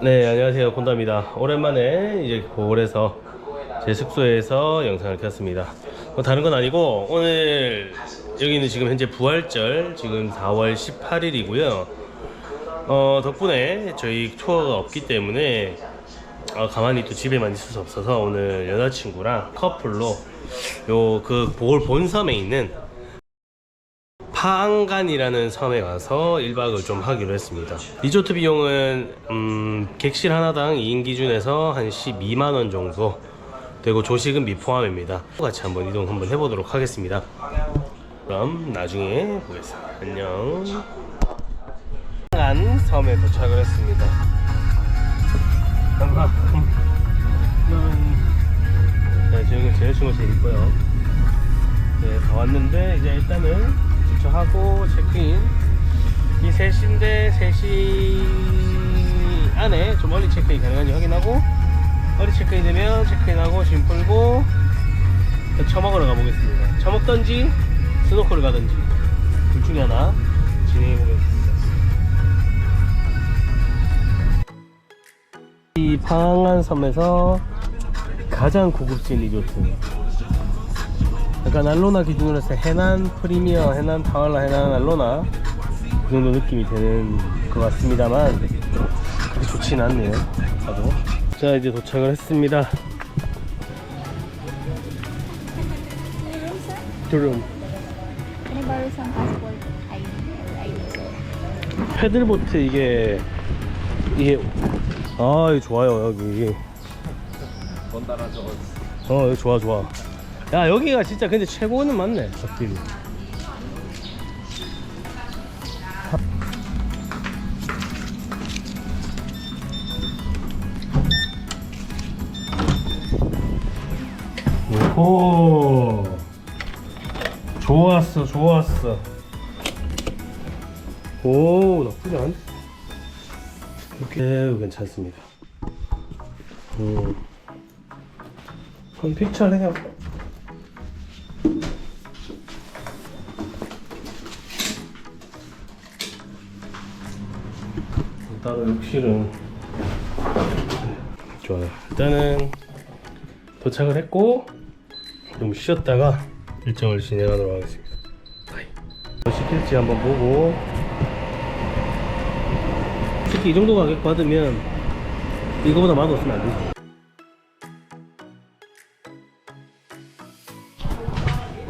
네, 안녕하세요. 곤다입니다. 오랜만에 이제 고을에서 제 숙소에서 영상을 켰습니다. 뭐 다른 건 아니고 오늘 여기는 지금 현재 부활절 지금 4월 18일이고요. 어, 덕분에 저희 투어가 없기 때문에 어, 가만히 또 집에만 있을 수 없어서 오늘 여자친구랑 커플로 요 그 보올 본섬에 있는 파안간이라는 섬에 가서 1박을 좀 하기로 했습니다. 리조트 비용은 음, 객실 하나당 2인 기준에서 한 12만원 정도 되고 조식은 미포함입니다. 같이 한번 이동 한번 해보도록 하겠습니다. 그럼 나중에 보겠습니다. 안녕. 파안간 섬에 도착을 했습니다. 반갑습니다. 네, 지금 제일 친구 제일 이뻐요. 네, 다 왔는데 이제 일단은 주차하고 체크인. 이 3시인데 3시 안에 좀 얼리 체크인 가능한지 확인하고 얼리 체크인 되면 체크인하고 짐 풀고 처먹으러 가보겠습니다. 처먹던지 스노클을 가든지 둘 중에 하나 진행해 보겠습니다. 이 방한 섬에서 가장 고급진 리조트 약간 알로나 기준으로 해서 해난 프리미어, 해난 타왈라, 해난 알로나 그 정도 느낌이 되는 것 같습니다만 그렇게 좋지는 않네요. 봐도. 자 이제 도착을 했습니다. sir? 패들보트 이게 이게 아 이거 좋아요 여기. 어 여기 좋아 좋아 야 여기가 진짜 근데 최고는 맞네 확실히 오 좋았어 좋았어. 오 나쁘지 않네 이렇게 괜찮습니다. 음. 그럼 픽처를 해요 따로 욕실은. 좋아요. 일단은 도착을 했고 좀 쉬었다가 일정을 진행하도록 하겠습니다. 뭐 시킬지 한번 보고. 특히 이 정도 가격 받으면 이거보다 맛없으면 안 되죠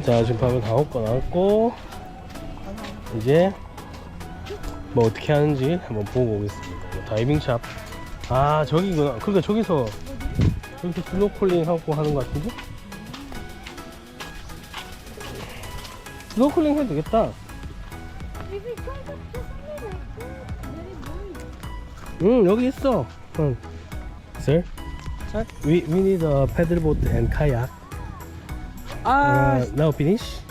자 지금 밥을 다 먹고 나왔고 이제 뭐 어떻게 하는지 한번 보고 오겠습니다 뭐 다이빙 샵 아 저기구나 그러니까 저기서 여기서 스노클링 하고 하는 것 같은데 스노클링 해도 되겠다 응 여기 있어 응. Sir? Sir? We, we need a paddle boat and kayak Ah, uh, now finish?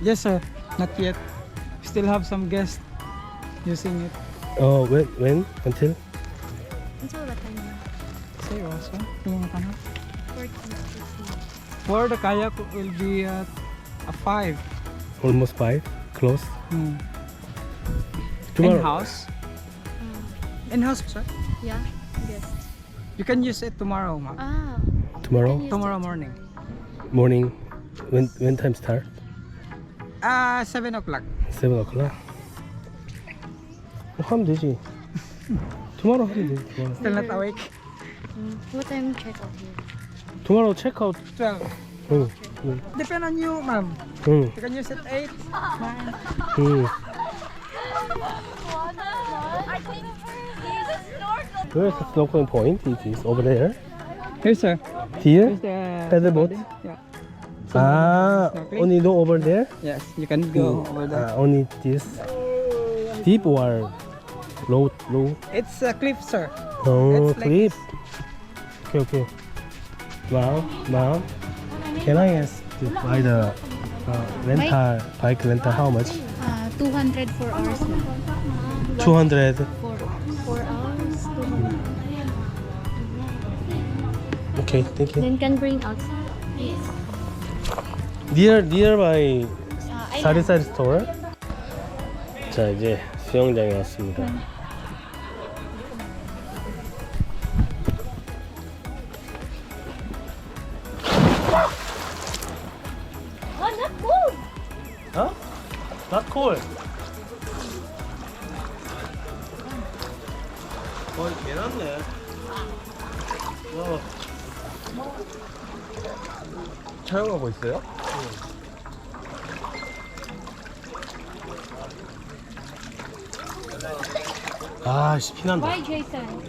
yes, sir. Not yet. Still have some guests using it. Oh, when, when? Until? Until what time? Say also. Yung mga tanong. 14 For the kayak will be at a five. Almost 5? Close? Hmm. Tomorrow. In-house. Uh, In-house, sir. yeah, yes. You can use it tomorrow, ma'am. Ah, Tomorrow? Yes, Tomorrow sir. morning. Morning? When, when time start? Ah, seven o'clock. 7 o'clock? 뭐 하면 되지. Tomorrow 하면 되지. Tomorrow. Still not awake. mm, what time check out here? Tomorrow check out. Twelve. 응. 응. Depend on you, ma'am. 응. You can use it eight, nine. 응. I think he's a snorkel. Where's the snorkeling point? It is over there. Here, sir. Here? Here's the Paddle boat? Yeah. Ah, Snorkeling? only no over there? Yes, you can go over there. Ah, only this. Deep or low? Low? It's a cliff, sir. Oh, It's like clip. Okay, okay. Wow, wow. Can I ask to buy the uh, rental bike rental? How much? Uh, 200 for hours na. Two hundred. For 4 hours, 200. Okay, thank you. Then can bring outside. Yes. Near nearby Uh, I 사리사리 스토어. 자 이제 수영장에 왔습니다. 콜. 거의 개났네. 와. 촬영하고 있어요? 아, 씨, 피난다. Why, Jason?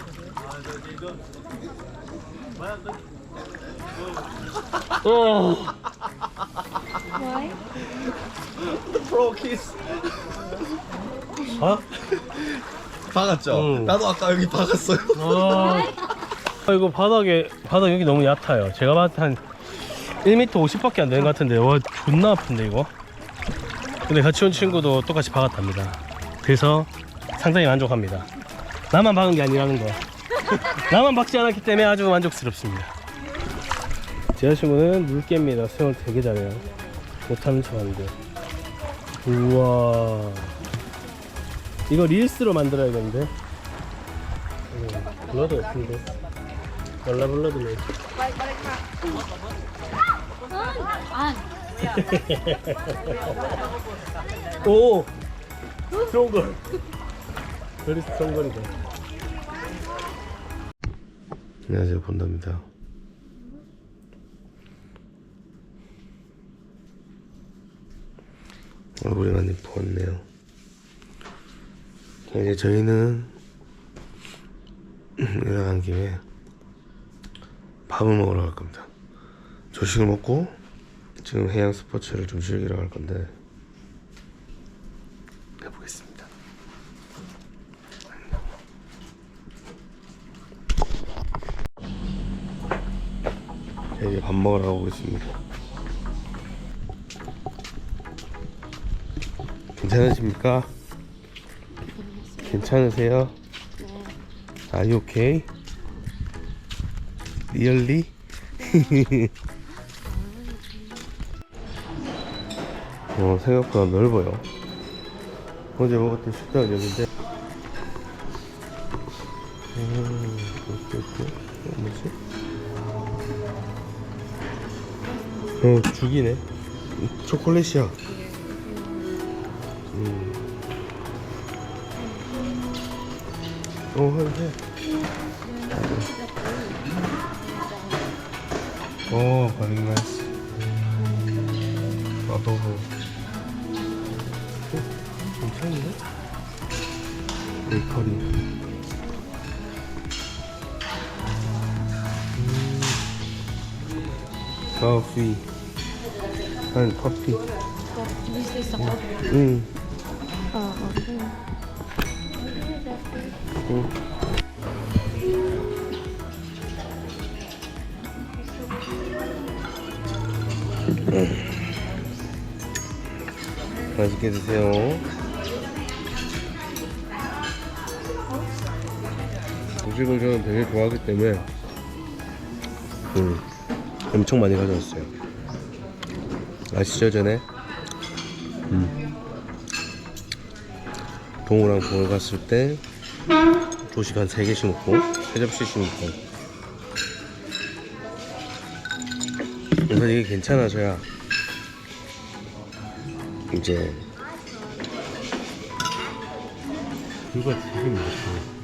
어. Why? 프로 키스 아? 박았죠? 응. 나도 아까 여기 박았어요 아. 아, 이거 바닥에, 바닥 여기 너무 얕아요. 제가 봤을 때 한 1m 50밖에 안 되는 것 같은데, 와, 존나 아픈데, 이거. 근데 같이 온 친구도 똑같이 박았답니다. 그래서 상당히 만족합니다. 나만 박은 게 아니라는 거. 나만 박지 않았기 때문에 아주 만족스럽습니다. 제 여자친구는 물개입니다. 수영을 되게 잘해요. 못하는 척 하는데. 우와. 이거 릴스로 만들어야겠는데? 음, 블러드 없는데? 월라 블러드네. 안. 오! 좋은 걸. very strong 걸이다. 안녕하세요, 본다입니다. 얼굴이 많이 부었네요. 자, 이제 저희는 일어난 김에 밥을 먹으러 갈 겁니다. 조식을 먹고 지금 해양 스포츠를 좀 즐기러 갈 건데 해보겠습니다. 자, 이제 밥 먹으러 가고 있습니다. 괜찮으십니까? 괜찮으세요? Are you okay? Really? 어, 생각보다 넓어요. 어제 먹었던 식당은 여긴데. 음, 이렇게, 이렇게. 어, 뭐지? 어, 죽이네. 초콜릿이야. 어, 해, 해. 오, very nice. 아도브. 괜찮은데? 베이커리. 음. 커피. 한 커피. 응. 응. 맛있게 드세요. 음식을 저는 되게 좋아하기 때문에 음, 엄청 많이 가져왔어요. 아시죠 전에? 음. 동우랑 보러 갔을 때 조식 한 3개씩 먹고 3접시씩 먹고. 그래서 이게 괜찮아져야. 이제. 이거 되게 맛있어